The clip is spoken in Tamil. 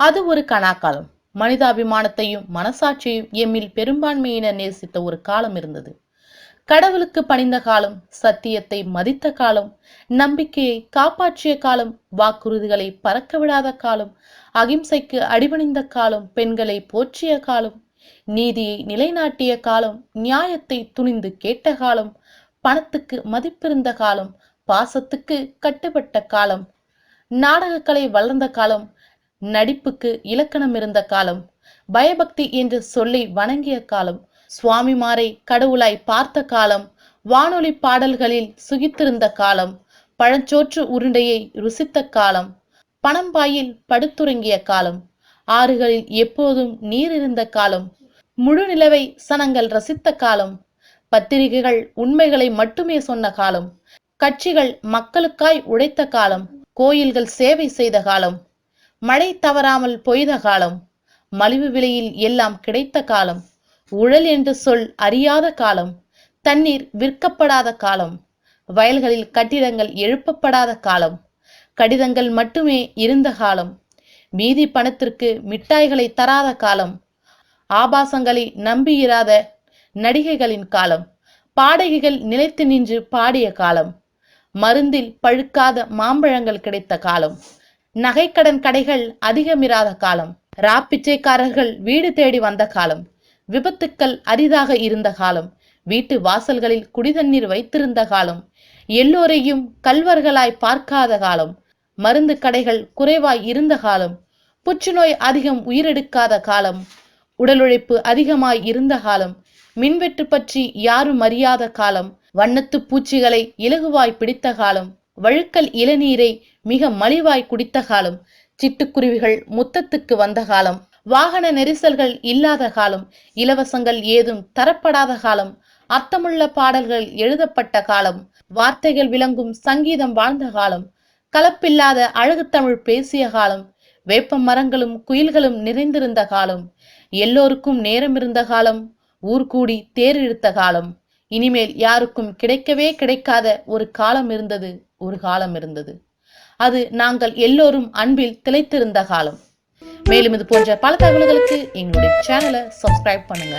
அது ஒரு கணாக்காலம் மனிதாபிமானத்தையும் மனசாட்சியையும் எம்மில் பெரும்பான்மையினர் நேசித்த ஒரு காலம் இருந்தது. கடவுளுக்கு பணிந்த காலம் சத்தியத்தை மதித்த காலம் நம்பிக்கையை காப்பாற்றிய காலம் வாக்குறுதிகளை பறக்க விடாத காலம் அகிம்சைக்கு அடிபணிந்த காலம் பெண்களை போற்றிய காலம் நீதியை நிலைநாட்டிய காலம் நியாயத்தை துணிந்து கேட்ட காலம் பணத்துக்கு மதிப்பிருந்த காலம் பாசத்துக்கு கட்டுப்பட்ட காலம் நாடகக்கலை வளர்ந்த காலம் நடிப்புக்கு இலக்கணம் இருந்த காலம் பயபக்தி என்று சொல்லி வணங்கிய காலம் சுவாமிமாரை கடவுளாய் பார்த்த காலம் வானொலி பாடல்களில் சுகித்திருந்த காலம் பழச்சோற்று உருண்டையை ருசித்த காலம் பணம்பாயில் படுத்துறங்கிய காலம் ஆறுகளில் எப்போதும் நீர் இருந்த காலம் முழு நிலவை சனங்கள் ரசித்த காலம் பத்திரிகைகள் உண்மைகளை மட்டுமே சொன்ன காலம் கட்சிகள் மக்களுக்காய் உழைத்த காலம் கோயில்கள் சேவை செய்த காலம். மழை தவறாமல் பொய்த காலம் மலிவு விலையில் எல்லாம் கிடைத்த காலம் உழல் என்று சொல் அறியாத காலம் தண்ணீர் விற்கப்படாத காலம் வயல்களில் கட்டிடங்கள் எழுப்பப்படாத காலம் கடிதங்கள் மட்டுமே இருந்த காலம் மீதி பணத்திற்கு மிட்டாய்களை தராத காலம் ஆபாசங்களை நம்பியிராத நடிகைகளின் காலம் பாடகிகள் நிலைத்து நின்று பாடிய காலம் மருந்தில் பழுக்காத மாம்பழங்கள் கிடைத்த காலம் நகைக்கடன் கடைகள் அதிகமிராத காலம். ராப்பிச்சைக்காரர்கள் வீடு தேடி வந்த காலம். விபத்துக்கள் அரிதாக இருந்த காலம். வீட்டு வாசல்களில் குடிதண்ணீர் வைத்திருந்த காலம். எல்லோரையும் கல்வர்களாய் பார்க்காத காலம். மருந்து கடைகள் குறைவாய் இருந்த காலம். புற்றுநோய் அதிகம் உயிரெடுக்காத காலம். உடலுழைப்பு அதிகமாய் இருந்த காலம். மின்வெட்டு பற்றி யாரும் அறியாத காலம். வண்ணத்து பூச்சிகளை இலகுவாய் பிடித்த காலம். வழுக்கல் இளநீரை மிக மலிவாய் குடித்த காலம் சிட்டுக்குருவிகள் முத்தத்துக்கு வந்த காலம் வாகன நெரிசல்கள் இல்லாத காலம் இலவசங்கள் ஏதும் தரப்படாத காலம் அர்த்தமுள்ள பாடல்கள் எழுதப்பட்ட காலம் வார்த்தைகள் விளங்கும் சங்கீதம் வாழ்ந்த காலம் கலப்பில்லாத அழகு தமிழ் பேசிய காலம் வேப்ப மரங்களும் குயில்களும் நிறைந்திருந்த காலம் எல்லோருக்கும் நேரம் இருந்த காலம் ஊர்கூடி தேர் இழுத்த காலம். இனிமேல் யாருக்கும் கிடைக்கவே கிடைக்காத ஒரு காலம் இருந்தது ஒரு காலம் இருந்தது. அது நாங்கள் எல்லோரும் அன்பில் திளைத்திருந்த காலம். மேலும் இது போன்ற பல தகவல்களுக்கு எங்களுடைய சேனலை சப்ஸ்கிரைப் பண்ணுங்க.